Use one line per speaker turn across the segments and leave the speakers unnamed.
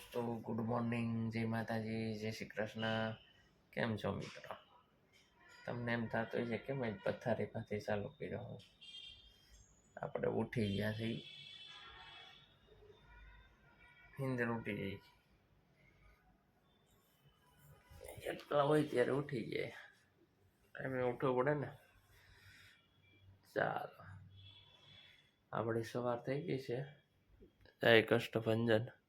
દોસ્તો good morning જય માતાજી, જય શ્રી કૃષ્ણ. કેમ છો મિત્રો? તમને એમ થતું છે કે મેં પથારી પાથી ચાલુ કર્યો હોય? આપણે ઉઠી ગયા છીએ. નીંદર ઉઠી જઈ એકલા હોય ત્યારે ઉઠી જાય. એમ ઉઠવું પડે ને. ચાલો. આપણી સવાર થઈ ગઈ છે. જય કષ્ટભંજન.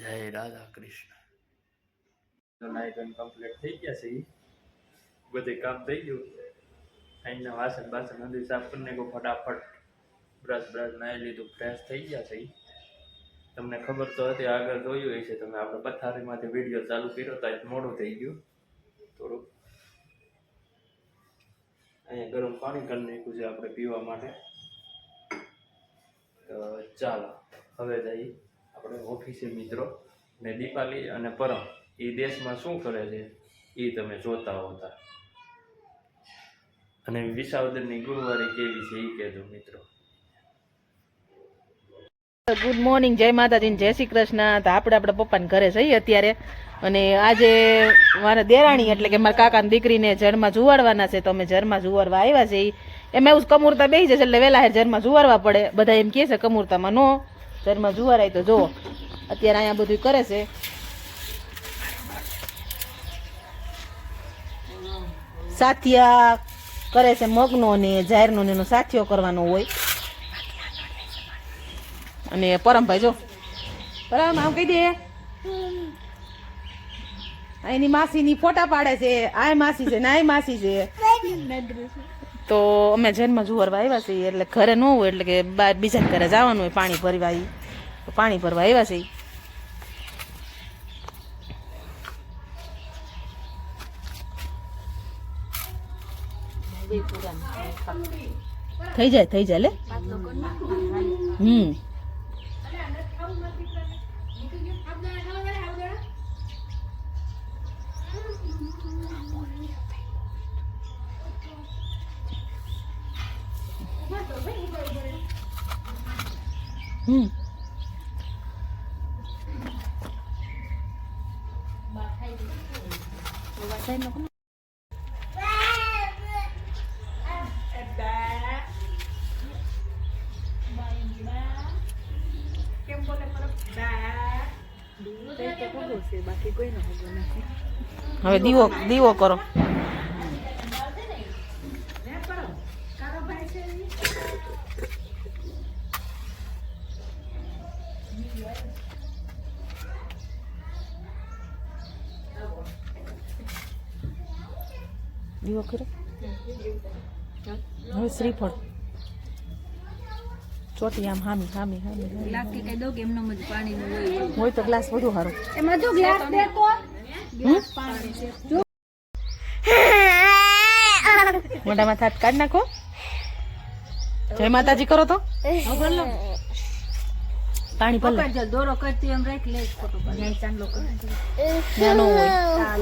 જય Radha Krishna. Night night complete થઈ ગયા છે. બધે કામ થઈ ગયું. અહીંના વાસણ બાસણ નદી સાફ કરીને ગયો ફટાફટ બ્રશ બ્રશ નાહી લીધું ફ્રેશ થઈ ગયા છે. તમને ખબર તો હતી, આગળ જોયું હશે, તમે આપણે પથારીમાંથી વીડિયો ચાલુ કર્યો તો આજ મોડું થઈ ગયું. થોડુંક. અહીંયા ગરમ પાણી કરી નાખ્યું છે આપણે પીવા માટે. તો ચાલો, હવે જઈ આપણે ઓફિસે મિત્રો ને દીપાલી અને પરમ એ દેશમાં શું કરે છે? એ તમે જોતા હોતા. અને વિસાવદરની ગુરુવારી કેવી છે એ કહેજો મિત્રો.
ગુડ મોર્નિંગ જય માતાજી જય શ્રી કૃષ્ણ. તો આપણે આપણા પપ્પાને ઘરે જઈએ અત્યારે. અને આજે મારા દેરાણી એટલે કે મારા કાકાની દીકરીને જળમાં જુવાડવાના છે. તો અમે જળમાં જુવાડવા આવ્યા છે એમ એવું કમૂરતા બેસી જશે એટલે વહેલા હેર જળમાં જુવાડવા પડે. બધા એમ કહે છે, કમૂરતામાં નો જળમાં જુવારાય તો જુઓ. અત્યારે અહીંયા બધું કરે છે. સાથિયા કરે છે મગનો ને જાહેરનો ને એનો સાથિયો કરવાનો હોય. અને પરમભાઈ, જો. પરમ, આમ કહી દે. એની માસીની ફોટા પાડે છે. આ માસી છે ને આ માસી છે. તો અમે જન્મ જુવારવા આવ્યા છીએ, એટલે ઘરે ન હોય, એટલે કે બાર બીજા ઘરે જવાનું હોય પાણી ભરવા તો પાણી ભરવા આવ્યા છીએ. થઈ જાય થઈ જાય, લે. હમ. હમ હવે દીવો દીવો કરો દીવો કરો. હવે શ્રીફળ. ચોટી આમ હામી હામી હામી હામી.
લાગતી કઈ દો કે એમનો જ પાણી નું હોય.
હોય તો ગ્લાસ વધુ સારો.
એમાં જો ગ્લાસ દે તો
મોઢામાં થાત કાઢ નાખો. જય માતાજી કરો તો. પાણી ભલે.
દોરો કરતી એમ રાખ લે ચાંદલો કર.
નાનો હોય.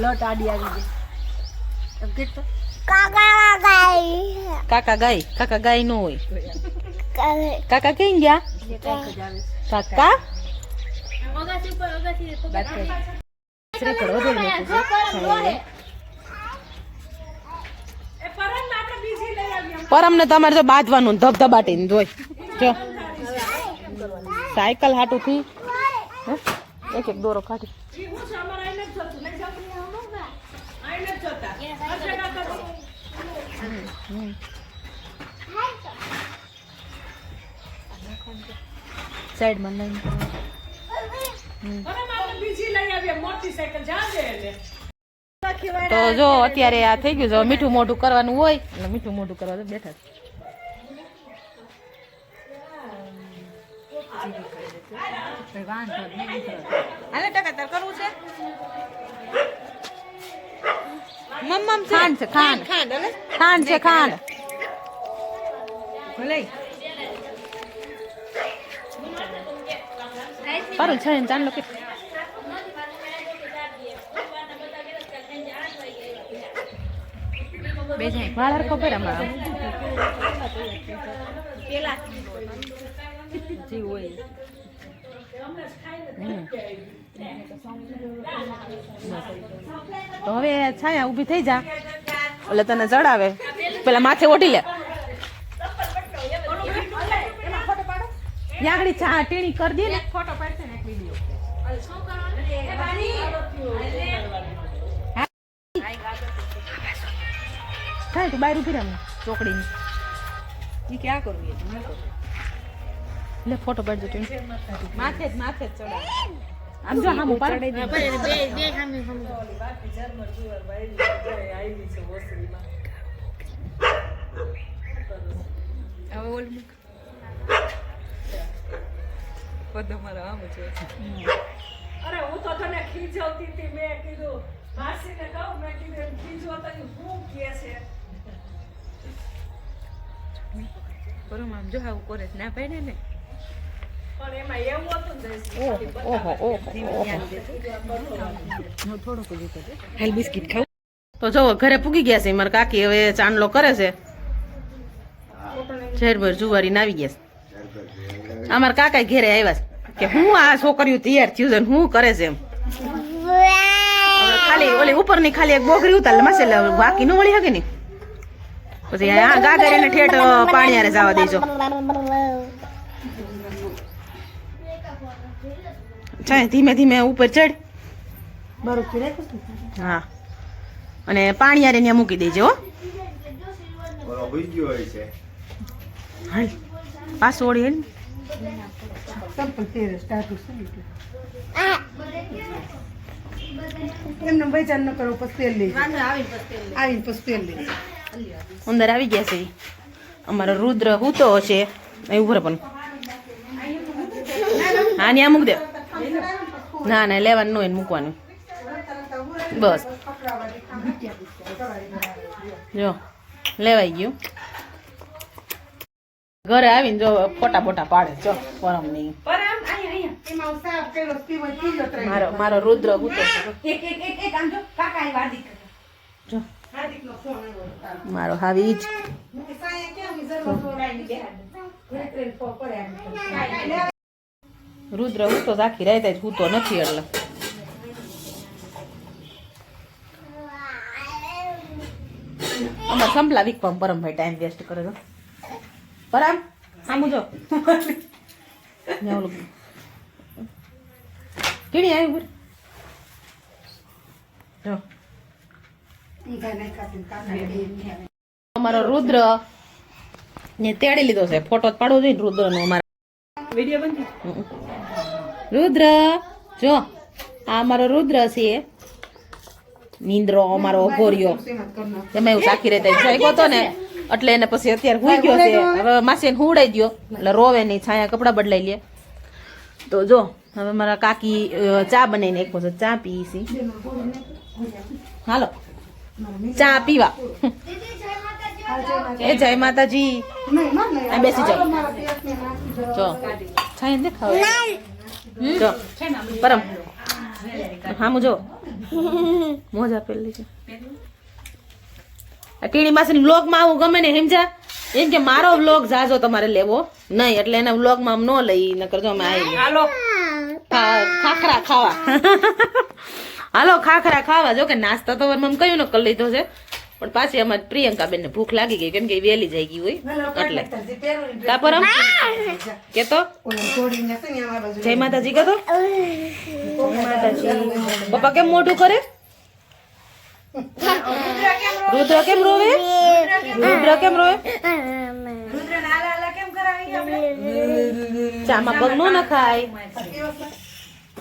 લોટ આડી આવી જાય. કાકા કે તો?
કાકા ગાય. કાકા ગાય. નો હોય. કાકા કઈ ગયા? કાકા
બાકી.
શ્રીફળ વધુ નાખ્યું છે પરમ ને તમારે જો બાંધવાનું ધબધબાટીને જોઈ. જો. સાયકલ હાટું થી એક એક દોરો કાઢી. હમ. સાઈડમાં લાઈન કરો. તો જો અત્યારે આ થઈ ગયું છે. હવે મીઠું મોઢું કરવાનું હોય એટલે મીઠું મોઢું કરવા તો બેઠા છે.
જ
ખાંડ છે ખાંડ. છે ખાંડ
ભલે
પારુલ છે ને ચાંદલો કે
બે જાય
વાળ ખબર અમારો તો હવે છાયા ઊભી થઈ જા. એટલે તને ચડાવે પેલા માથે ઓઢી લે. યાગડી ચા ટીણી કરી દે ને. ફોટો પાડશે ને એક વિડિયો. થાય તું બહાર ઊભી રહે ચોકડીની.
એ ક્યાં કરવું એ
લે ફોટો પાડજો માથે જ માથે જ ચડાવે. આમ જો હામું પાડ
બે બે સામે સામે હવે ઓલું મૂક. પદ મારા આમ છે
અરે હું તો તને ખીજવતી હતી મેં કીધું માસીને કહું મેં કીધું ખીજવતા ની શું છે?
પરમ આમ જો આવું કરે ના પાડે ને
પણ એમાં એવું હતું ને
ઓહો ઓહો
હાલ બિસ્કિટ ખાવ
તો જો ઘરે પૂગી ગયા છે. મારા કાકી હવે ચાંદલો કરે છે. ઝેરભર જુવારી આવી ગયા છે. અમારા કાકા ઘેરે આવ્યા છે. કે હું આ છોકરીઓ તૈયાર થયું છે હું કરે છે એમ. ખાલી ઓલી ઉપરની ખાલી એક બોગરી ઉતાર માસે બાકી ન મળી શકે ને પછી આ ગાગર એને ઠેઠ પાણીયારે જવા દેજો. ચાલ ધીમે ધીમે ઉપર ચડ હા. અને પાણીયારે ત્યાં મૂકી દેજો, હો.
ઓલો હુઈ ગયો હોય છે
હાલ ઓળી હેલ
એમને વેચાણ ન કરો, પછી તેલ લઈ આવીને પછી લઈ
અંદર આવી ગયા છે. અમારો રુદ્ર હૂતો છે. અહીં ઊભો રહે પણ. હા ત્યાં મૂક દે. ના ના લેવાનું ન હોય ને મૂકવાનું. બસ. જો લેવાઈ ગયું. ઘરે આવીને જો ફોટા ફોટા પાડે જો પરમ નહીં મારો મારો રુદ્ર
આમ જો.
મારો હાવી જ.
રુદ્ર હું તો ફોન પડે આમ તો.
નથી એટલે. અમારે સંપલા વીક પણ પરમભાઈ ટાઈમ વેસ્ટ કરે તો પરમ આમ જો ઓલું આવી જો
ઈ કાંઈ નહીં ખાતું, કાકાએ બે નહીં.
અમારો રુદ્ર ને તેડી લીધો છે. ફોટો પાડવો જોઈએ રુદ્ર રુદ્રનો અમારા.
વીડિયો બંધ
રુદ્ર જો આ અમારો રુદ્ર છે. નિંદ્રો અમારો અઘોરિયો એમાં એવું સાખી રહેતા જાગ્યો હતો ને એટલે એને પછી અત્યારે હુઈ ગયો છે. હવે માસી ને હુડાઈ ગયો એટલે રોવે નહીં છાયા કપડા બદલાઈ લે. તો જો હવે મારા કાકી ચા બનાવીને એક પછી ચા પી છે. હાલો. ચા પીવા. એ જય માતાજી. બેસી જાઓ. જો. છાયા ને ખાવ જો. પરમ. હા જો. મોજા આપેલી છે આ ટીણી માસીની વ્લોગમાં આવું ગમે ને સમજા એમ કે મારો વ્લોગ જાજો તમારે લેવો. નહીં એટલે એના વ્લોગમાં આમ ન લઈ ને કરજો અમે આવી ખાખરા ખાવા. હાલો ખાખરા ખાવા. જો કે નાસ્તા તો મમ કયું ન કરી લીધો છે. પણ પાછી અમારે પ્રિયંકા બેન ને ભૂખ લાગી ગઈ કેમ કે વેલી જઈ ગઈ હોય. એટલે.
કાપરમ
કા તો? જય માતાજી કે તો. માતાજી. પપ્પા કેમ મોઢું કરે? રુદ્ર કેમ રોવે? રુદ્ર કેમ રોવે? ચામાં પગ નો નખાય.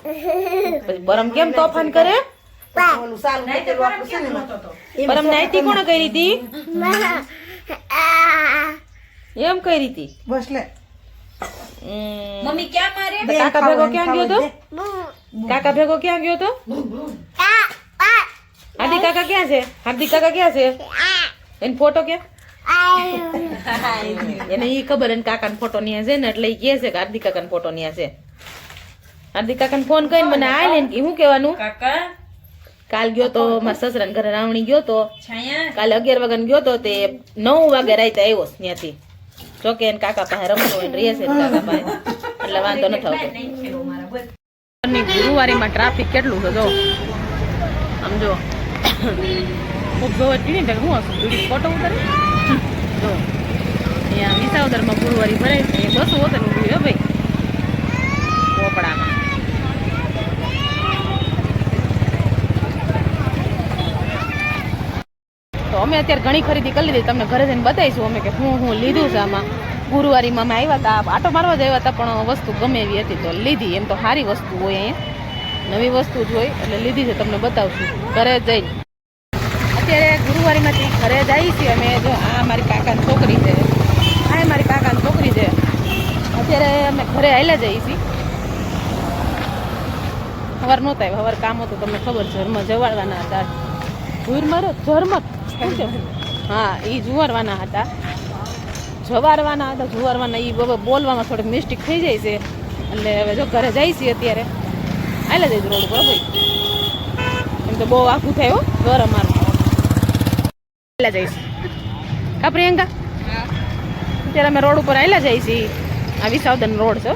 પછી બરમ કેમ તોફાન કરે. બરમ નાઈતી કોણે કરી હતી? એમ કરી હતી?
બસ લે.
મમ્મી ક્યાં મારે?
કાકા ભેગો ક્યાં ગયો તો કાકા ભેગો ક્યાં ગયો તો હાર્દિક કાકા ક્યાં છે? હાર્દિક કાકા ક્યાં છે? એનો ફોટો ક્યાં? એને ઈ ખબર એને કાકા ફોટો ન્યા છે ને એટલે ઈ કહે છે કે હાર્દિક કાકા ફોટો ન્યા છે. હાર્દિક કાકા ફોન કરીને મને આ ને શું કહેવાનું?
કાકા.
કાલ ગયો તો મારા સસરા ઘરે રાવણી ગયો તો. કાલે અગિયાર વાગે ગયો તો તે નવ વાગે રાતે આવ્યો ત્યાંથી. જોકે એને કાકા પાસે રમતો હોય રહે છે કાકા પાસે. એટલે વાંધો ની ગુરુવારીમાં ટ્રાફિક કેટલું છે જો. આમ જો. ખૂબ જોવે ટીવી ભાઈ હું હશું? ફોટો ઉતારે? જો. અહીંયા વિસાવદરમાં ગુરુવારી ભરાય છે એ બસો હોતે ઊભી હે ભાઈ પોપડામાં તો અમે અત્યારે ઘણી ખરીદી કરી લીધી. તમને ઘરે જઈને બતાવીશું અમે કે હું હું લીધું છે આમાં. ગુરુવારીમાં અમે આવ્યા હતા આટો મારવા જ આવ્યા હતા, પણ વસ્તુ ગમે એવી હતી તો લીધી. એમ તો સારી વસ્તુ હોય અહીંયા. નવી વસ્તુ જ હોય, એટલે લીધી છે, તમને બતાવશું. ઘરે જઈને. અત્યારે ગુરુવારીમાંથી ઘરે જઈએ છીએ અમે. જો આ મારી કાકાની છોકરી છે. આ મારી કાકાની છોકરી છે. અત્યારે અમે ઘરે આવેલા જઈએ છીએ. સવાર નહોતા હવાર કામ હતું, તમને ખબર છે. ઘરમાં જવાડવાના હતા. ભૂર મારો હા એ જુવારવાના હતા. જવારવાના હતા જુવારવાના એ બોલવામાં થોડીક મિસ્ટેક થઈ જાય છે. એટલે હવે જો ઘરે જાય છે અત્યારે આલે જઈશ રોડ ઉપર ભાઈ એમ તો બહુ આખું થાય હો ઘર અમારું. આયલા જઈશ કા પ્રિયંકા? અત્યારે અમે રોડ ઉપર આવેલા જઈએ છીએ આ વિસાવદન રોડ છે